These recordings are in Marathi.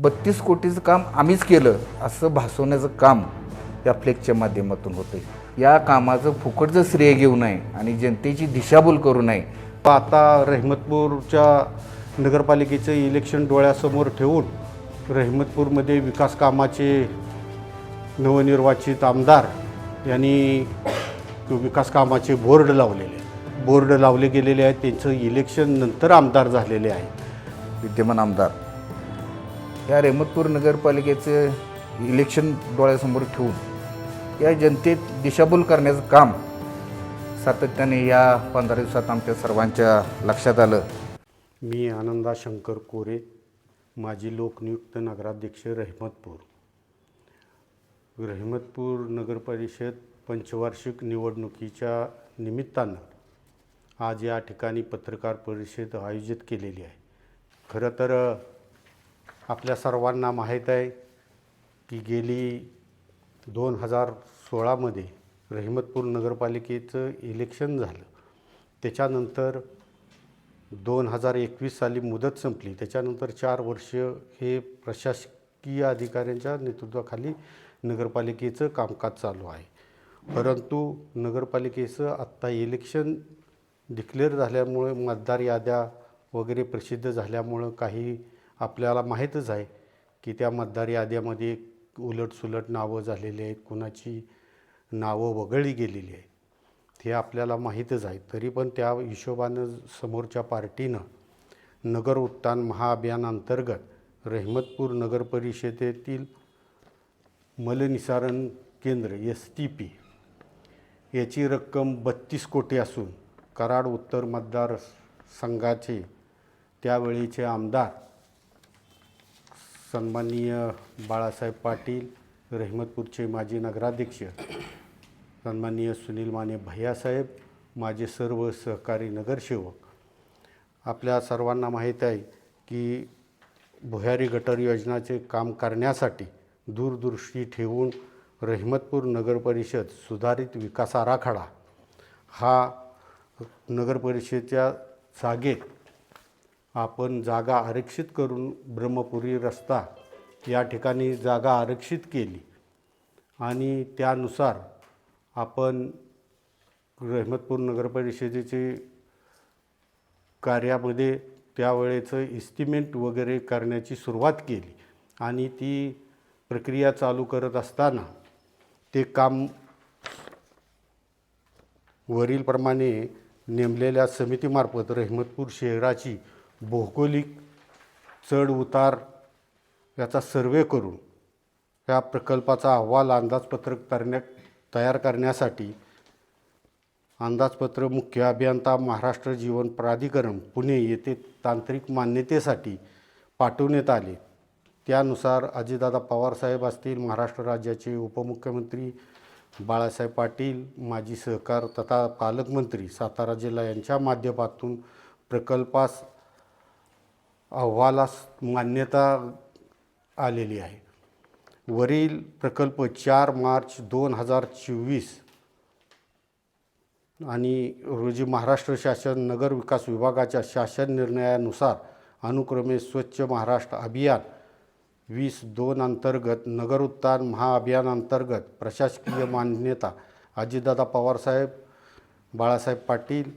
बत्तीस कोटीचं काम आम्हीच केलं असं भासवण्याचं काम या फ्लेक्सच्या माध्यमातून होतं या कामाचं फुकटचं श्रेय घेऊ नये आणि जनतेची दिशाभूल करू नये. आता रहिमतपूरच्या नगरपालिकेचं इलेक्शन डोळ्यासमोर ठेवून रहिमतपूरमध्ये विकास कामाचे नवनिर्वाचित आमदार यांनी विकास कामाचे बोर्ड लावलेले आहेत. बोर्ड लावले गेलेले आहेत. त्यांचं इलेक्शन नंतर आमदार झालेले आहे विद्यमान आमदार. या रेमतपूर नगरपालिकेचं इलेक्शन डोळ्यासमोर ठेवून या जनतेत दिशाभूल करण्याचं काम सातत्याने या पंधरा दिवसात आमच्या सर्वांच्या लक्षात आलं. मी आनंदा शंकर कोरे माजी लोकनियुक्त नगराध्यक्ष रहिमतपूर. रहिमतपूर नगरपरिषद पंचवार्षिक निवडणुकीच्या निमित्तानं आज या ठिकाणी पत्रकार परिषद आयोजित केलेली आहे. खरं तर आपल्या सर्वांना माहीत आहे की गेली दोन हजार सोळामध्ये रहिमतपूर नगरपालिकेचं इलेक्शन झालं. त्याच्यानंतर दोन हजार एकवीस साली मुदत संपली. त्याच्यानंतर चार वर्ष हे प्रशासकीय अधिकाऱ्यांच्या नेतृत्वाखाली नगरपालिकेचं कामकाज चालू आहे. परंतु नगरपालिकेचं आत्ता इलेक्शन डिक्लेअर झाल्यामुळे मतदार याद्या वगैरे प्रसिद्ध झाल्यामुळं काही आपल्याला माहीतच आहे की त्या मतदार याद्यामध्ये उलटसुलट नावं झालेली आहेत कुणाची नावं वगळली गेलेली आहेत हे आपल्याला माहीतच आहे. तरी पण त्या हिशोबानं समोरच्या पार्टीनं नगर उत्थान महाअभियानांतर्गत रहिमतपूर नगर परिषदेतील मलनिसारण केंद्र एस टी पी याची रक्कम बत्तीस कोटी असून कराड उत्तर मतदार संघाचे त्यावेळीचे आमदार सन्माननीय बाळासाहेब पाटील रहिमतपूरचे माजी नगराध्यक्ष सन्माननीय सुनील माने भैयासाहेब माझे सर्व सहकारी नगरसेवक. आपल्या सर्वांना माहीत आहे की भुयारी गटर योजनाचे काम करण्यासाठी दूरदृष्टी ठेवून रहिमतपूर नगरपरिषद सुधारित विकास आराखडा हा नगरपरिषदेच्या जागेत आपण जागा आरक्षित करून ब्रह्मपुरी रस्ता या ठिकाणी जागा आरक्षित केली. आणि त्यानुसार आपण रहमतपूर नगरपरिषदेचे कार्यामध्ये त्यावेळेचं इस्टिमेंट वगैरे करण्याची सुरुवात केली. आणि ती प्रक्रिया चालू करत असताना ते काम वरीलप्रमाणे नेमलेल्या समितीमार्फत रहमतपूर शहराची भौगोलिक चढ उतार याचा सर्वे करून या प्रकल्पाचा अहवाल अंदाजपत्रक करण्या तयार करण्यासाठी अंदाजपत्र मुख्य अभियंता महाराष्ट्र जीवन प्राधिकरण पुणे येथे तांत्रिक मान्यतेसाठी पाठवण्यात आले. त्यानुसार अजितदादा पवारसाहेब असतील महाराष्ट्र राज्याचे उपमुख्यमंत्री बाळासाहेब पाटील माजी सहकार तथा पालकमंत्री सातारा जिल्हा यांच्या माध्यमातून प्रकल्पास अहवालास मान्यता आलेली आहे. वरील प्रकल्प चार मार्च दोन हजार चोवीस आणि रोजी महाराष्ट्र शासन नगर विकास विभागाच्या शासन निर्णयानुसार अनुक्रमे स्वच्छ महाराष्ट्र अभियान वीस दोन अंतर्गत नगर उत्थान महाअभियानांतर्गत प्रशासकीय मान्यता अजितदादा पवारसाहेब बाळासाहेब पाटील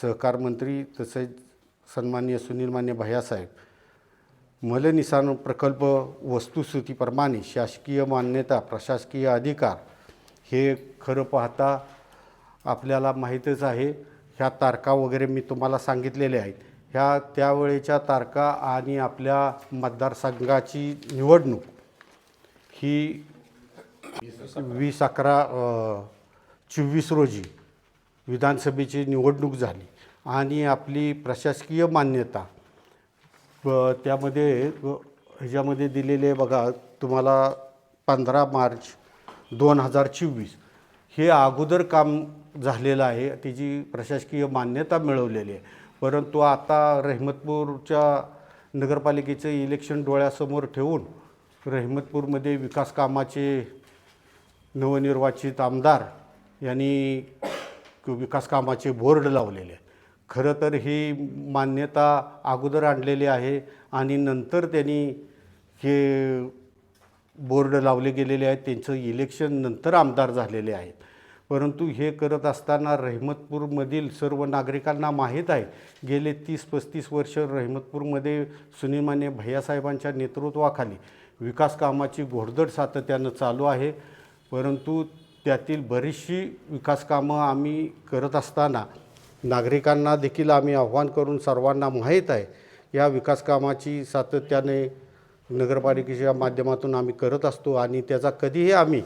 सहकार मंत्री तसेच सन्मान्य सुनिर्मान्य मान्य भैयासाहेब मलनिसारण प्रकल्प वस्तुस्थितीप्रमाणे शासकीय मान्यता प्रशासकीय अधिकार हे खरं पाहता आपल्याला माहीतच आहे. ह्या तारखा वगैरे मी तुम्हाला सांगितलेल्या आहेत. ह्या त्यावेळेच्या तारखा आणि आपल्या मतदारसंघाची निवडणूक ही वीस अकरा चोवीस रोजी विधानसभेची निवडणूक झाली. आणि आपली प्रशासकीय मान्यता. त्यामध्ये ह्याच्यामध्ये दिलेले बघा तुम्हाला पंधरा मार्च दोन हजार चोवीस हे अगोदर काम झालेलं आहे त्याची प्रशासकीय मान्यता मिळवलेली आहे. परंतु आता रहिमतपूरच्या नगरपालिकेचं इलेक्शन डोळ्यासमोर ठेवून रहिमतपूरमध्ये विकास कामाचे नवनिर्वाचित आमदार यांनी विकास कामाचे बोर्ड लावलेले खरं तर ही मान्यता अगोदर आणलेली आहे आणि नंतर त्यांनी हे बोर्ड लावले गेलेले आहेत त्यांचं इलेक्शन नंतर आमदार झालेले आहेत. परंतु हे करत असताना रहिमतपूरमधील सर्व नागरिकांना माहीत आहे गेले तीस पस्तीस वर्ष रहिमतपूरमध्ये सुनील माने भैयासाहेबांच्या नेतृत्वाखाली विकास कामाची घोडदड सातत्यानं चालू आहे. परंतु त्यातील बरीचशी विकासकामं आम्ही करत असताना नागरिकांना देखील आम्ही आव्हान करून सर्वांना माहीत आहे या विकासकामाची सातत्याने नगरपालिकेच्या माध्यमातून आम्ही करत असतो आणि त्याचा कधीही आम्ही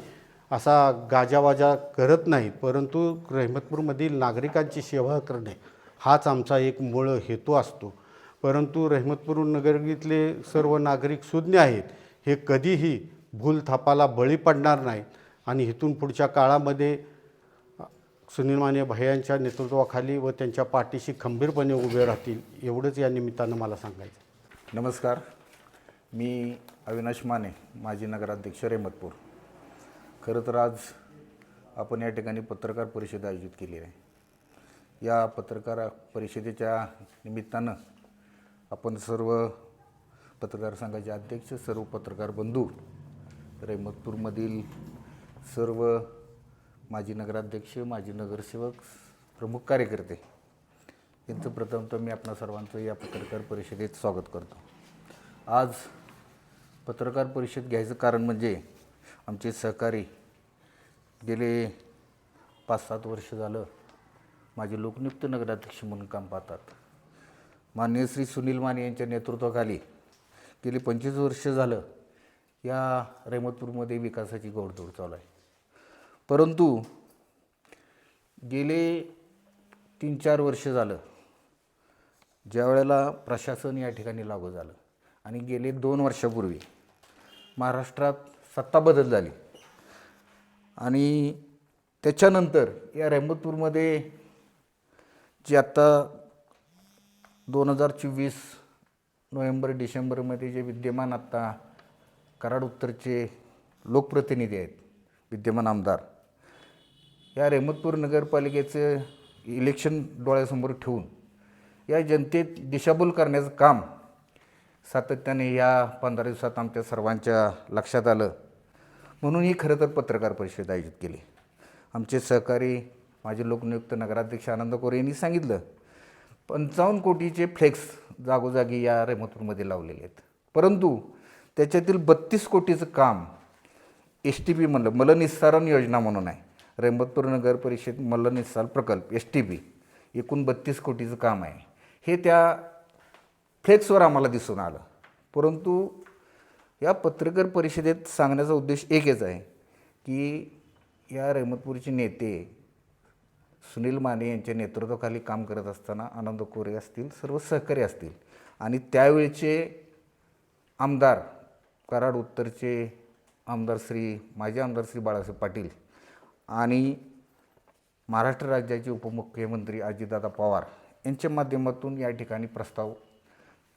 असा गाजावाजा करत नाही परंतु रहिमतपूरमधील नागरिकांची सेवा करणे हाच आमचा एक मूळ हेतू असतो. परंतु रहिमतपूर नगरीतले सर्व नागरिक सुज्ञ आहेत हे कधीही भूल थापाला बळी पडणार नाहीत आणि इथून पुढच्या काळामध्ये सुनील माने भैयांच्या नेतृत्वाखाली व त्यांच्या पाठीशी खंबीरपणे उभे राहतील एवढंच या निमित्तानं मला सांगायचं नमस्कार. मी अविनाश माने माजी नगराध्यक्ष रेमतपूर. खरं तर आज आपण या ठिकाणी पत्रकार परिषद आयोजित केली आहे. या पत्रकार परिषदेच्या निमित्तानं आपण सर्व पत्रकार संघाचे अध्यक्ष सर्व पत्रकार बंधू रेमतपूरमधील सर्व माजी नगराध्यक्ष माजी नगरसेवक प्रमुख कार्यकर्ते. यांचं प्रथमतः मी आपणा सर्वांचं या पत्रकार परिषदेत स्वागत करतो. आज पत्रकार परिषद घ्यायचं कारण म्हणजे आमचे सहकारी गेले पाच सात वर्ष झालं माझे लोकनियुक्त नगराध्यक्ष म्हणून काम पाहतात. माननीय श्री सुनील माने यांच्या नेतृत्वाखाली गेली पंचवीस वर्ष झालं या रेहमतपूरमध्ये विकासाची गोडधोड चालू आहे. परंतु गेले तीन चार वर्ष झालं ज्या वेळेला प्रशासन या ठिकाणी लागू झालं आणि गेले दोन वर्षापूर्वी महाराष्ट्रात सत्ता बदल झाली. आणि त्याच्यानंतर या रेहमतपूरमध्ये जी आत्ता दोन हजार चोवीस नोव्हेंबर डिसेंबरमध्ये जे विद्यमान आत्ता कराड उत्तरचे लोकप्रतिनिधी आहेत विद्यमान आमदार या रेहमतपूर नगरपालिकेचं इलेक्शन डोळ्यासमोर ठेवून या जनतेत दिशाभूल करण्याचं काम सातत्याने या पंधरा दिवसात आमच्या सर्वांच्या लक्षात आलं. म्हणून ही खरं तर पत्रकार परिषद आयोजित केली. आमचे सहकारी माझे लोकनियुक्त नगराध्यक्ष आनंद कोरे यांनी सांगितलं पंचावन्न कोटीचे फ्लेक्स जागोजागी या रेहमतपूरमध्ये लावलेले आहेत. परंतु त्याच्यातील बत्तीस कोटीचं काम एस टी पी म्हणलं मलनिस्सारण योजना म्हणून आहे. रेंबतपूर नगर परिषद मल्लनिस्साल प्रकल्प एस टी बी एकूण बत्तीस कोटीचं काम आहे. हे त्या फ्लेक्सवर आम्हाला दिसून आलं. परंतु या पत्रकार परिषदेत सांगण्याचा उद्देश एकच आहे की या रेहमतपूरचे नेते सुनील माने यांच्या नेतृत्वाखाली काम करत असताना आनंद कोरे असतील सर्व सहकारी असतील आणि त्यावेळचे आमदार कराड उत्तरचे आमदार श्री माजी आमदार श्री बाळासाहेब पाटील आणि महाराष्ट्र राज्याचे उपमुख्यमंत्री अजितदादा पवार यांच्या माध्यमातून या ठिकाणी प्रस्ताव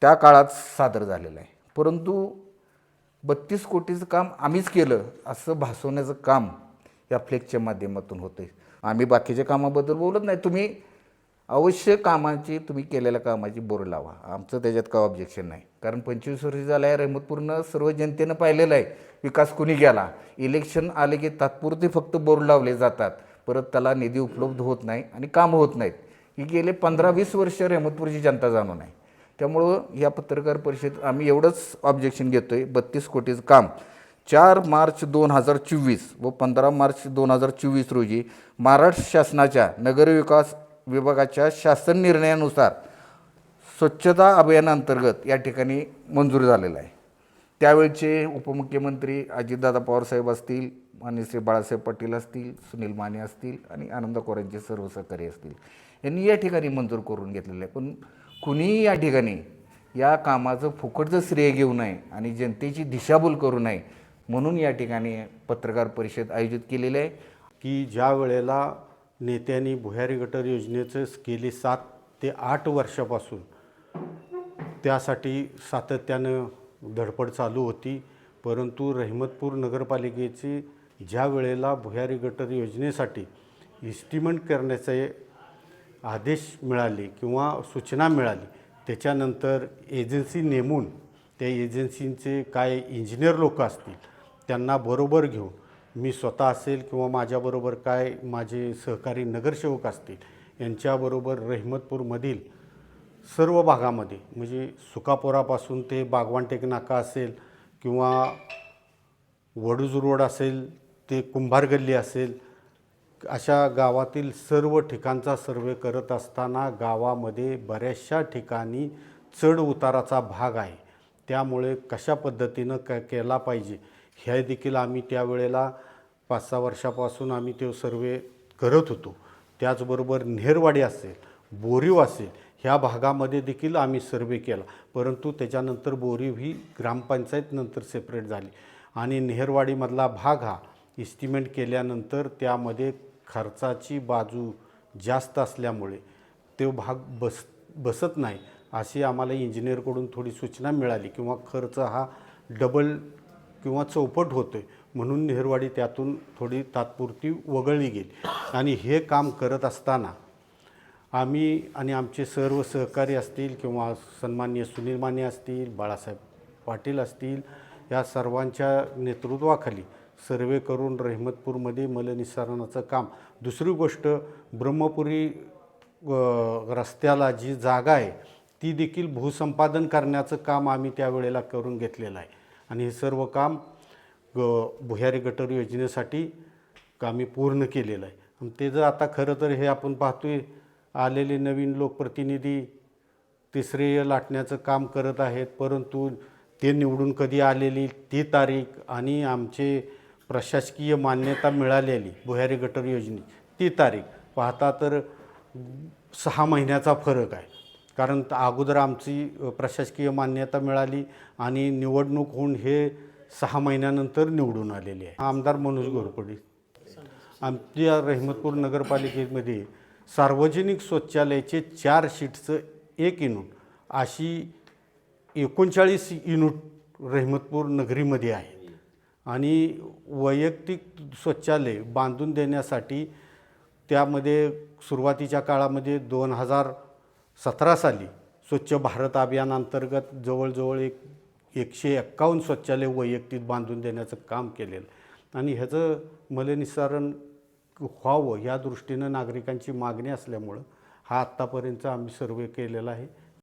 त्या काळात सादर झालेला आहे. परंतु बत्तीस कोटीचं काम आम्हीच केलं असं भासवण्याचं काम या फ्लेक्सच्या माध्यमातून होतं आहे आम्ही बाकीच्या कामाबद्दल बोलत नाही. तुम्ही अवश्य कामाची तुम्ही केलेल्या कामाची बोर लावा. आमचं त्याच्यात काय ऑब्जेक्शन नाही. कारण पंचवीस वर्ष झालं आहे रेहमतपूरनं सर्व जनतेनं पाहिलेलं आहे. विकास कुणी गेला इलेक्शन आले की तात्पुरते फक्त बोर लावले जातात. परत त्याला निधी उपलब्ध होत नाही आणि कामं होत नाहीत. ही गेले पंधरा वीस वर्ष रेहमतपूरची जनता जाणून आहे. त्यामुळं या पत्रकार परिषदेत आम्ही एवढंच ऑब्जेक्शन घेतो आहे बत्तीस कोटीचं काम. चार मार्च दोन हजार चोवीस व पंधरा मार्च दोन हजार चोवीस रोजी महाराष्ट्र शासनाच्या नगरविकास विभागाच्या शासन निर्णयानुसार स्वच्छता अभियानांतर्गत या ठिकाणी मंजूर झालेलं आहे. त्यावेळचे उपमुख्यमंत्री अजितदादा पवारसाहेब असतील मान्य श्री बाळासाहेब पाटील असतील सुनील माने असतील आणि आनंद कोरांचे सर्व सहकारी असतील यांनी या ठिकाणी मंजूर करून घेतलेलं आहे. पण कुणीही या ठिकाणी या कामाचं फुकटचं श्रेय घेऊ नये आणि जनतेची दिशाभूल करू नये म्हणून या ठिकाणी पत्रकार परिषद आयोजित केलेली आहे. की ज्या वेळेला नेत्यांनी भुयारी गटर योजनेचं गेली सात ते आठ वर्षापासून त्यासाठी सातत्यानं धडपड चालू होती. परंतु रहिमतपूर नगरपालिकेची ज्या वेळेला भुयारी गटर योजनेसाठी इस्टिमेंट करण्याचे आदेश मिळाले किंवा सूचना मिळाली त्याच्यानंतर एजन्सी नेमून त्या एजन्सींचे काय इंजिनियर लोक असतील त्यांना बरोबर घेऊन मी स्वतः असेल किंवा माझ्याबरोबर काय माझे सहकारी नगरसेवक असतील यांच्याबरोबर रहिमतपूरमधील सर्व भागामध्ये म्हणजे सुकापोरापासून ते बागवान टेक नाका असेल किंवा वडूज रोड असेल ते कुंभार गल्ली असेल अशा गावातील सर्व ठिकाणचा सर्वे करत असताना गावामध्ये बऱ्याचशा ठिकाणी चढ उताराचा भाग आहे. त्यामुळे कशा पद्धतीनं क केला पाहिजे हे देखील आम्ही त्यावेळेला पाच सहा वर्षापासून आम्ही तो सर्वे करत होतो. त्याचबरोबर नेहरवाडी असेल बोरीव असेल ह्या भागामध्ये देखील आम्ही सर्वे केला. परंतु त्याच्यानंतर बोरीव ही ग्रामपंचायत नंतर सेपरेट झाली. आणि नेहरवाडीमधला भाग हा इस्टिमेट केल्यानंतर त्यामध्ये खर्चाची बाजू जास्त असल्यामुळे तो भाग बस बसत नाही अशी आम्हाला इंजिनियरकडून थोडी सूचना मिळाली. किंवा खर्च हा डबल किंवा चौपट होतो आहे म्हणून नेहरवाडी त्यातून थोडी तात्पुरती वगळली गेली. आणि हे काम करत असताना आम्ही आणि आमचे सर्व सहकारी असतील किंवा सन्मान्य सुनील माने असतील बाळासाहेब पाटील असतील या सर्वांच्या नेतृत्वाखाली सर्वे करून रहिमतपूरमध्ये मलनिस्सारणाचं काम. दुसरी गोष्ट ब्रह्मपुरी रस्त्याला जी जागा आहे ती देखील भूसंपादन करण्याचं काम आम्ही त्यावेळेला करून घेतलेलं आहे. आणि हे सर्व काम ग भुयारी गटर योजनेसाठी आम्ही पूर्ण केलेलं आहे. ते जर आता खरं तर हे आपण पाहतोय आलेले नवीन लोकप्रतिनिधी तिसरे लाटण्याचं काम करत आहेत परंतु ते निवडून कधी आलेली ती तारीख आणि आमचे प्रशासकीय मान्यता मिळालेली भुयारी गटर योजने ती तारीख पाहता तर सहा महिन्याचा फरक आहे. कारण अगोदर आमची प्रशासकीय मान्यता मिळाली आणि निवडणूक होऊन हे सहा महिन्यानंतर निवडून आलेले आहे. आमदार मनोज घोरपडे. आमच्या रहिमतपूर नगरपालिकेमध्ये सार्वजनिक शौचालयाचे चार शीटचं एक युनिट अशी एकोणचाळीस युनिट रहिमतपूर नगरीमध्ये आहे. आणि वैयक्तिक शौचालय बांधून देण्यासाठी त्यामध्ये सुरुवातीच्या काळामध्ये दोन हजार सतरा साली स्वच्छ भारत अभियानांतर्गत जवळजवळ एक एकशे एक्कावन्न शौचालय वैयक्तिक बांधून देण्याचं काम केलेलं. आणि ह्याचं मलनिस्सारण व्हावं या दृष्टीनं नागरिकांची मागणी असल्यामुळं हा आत्तापर्यंत आम्ही सर्वे केलेला आहे.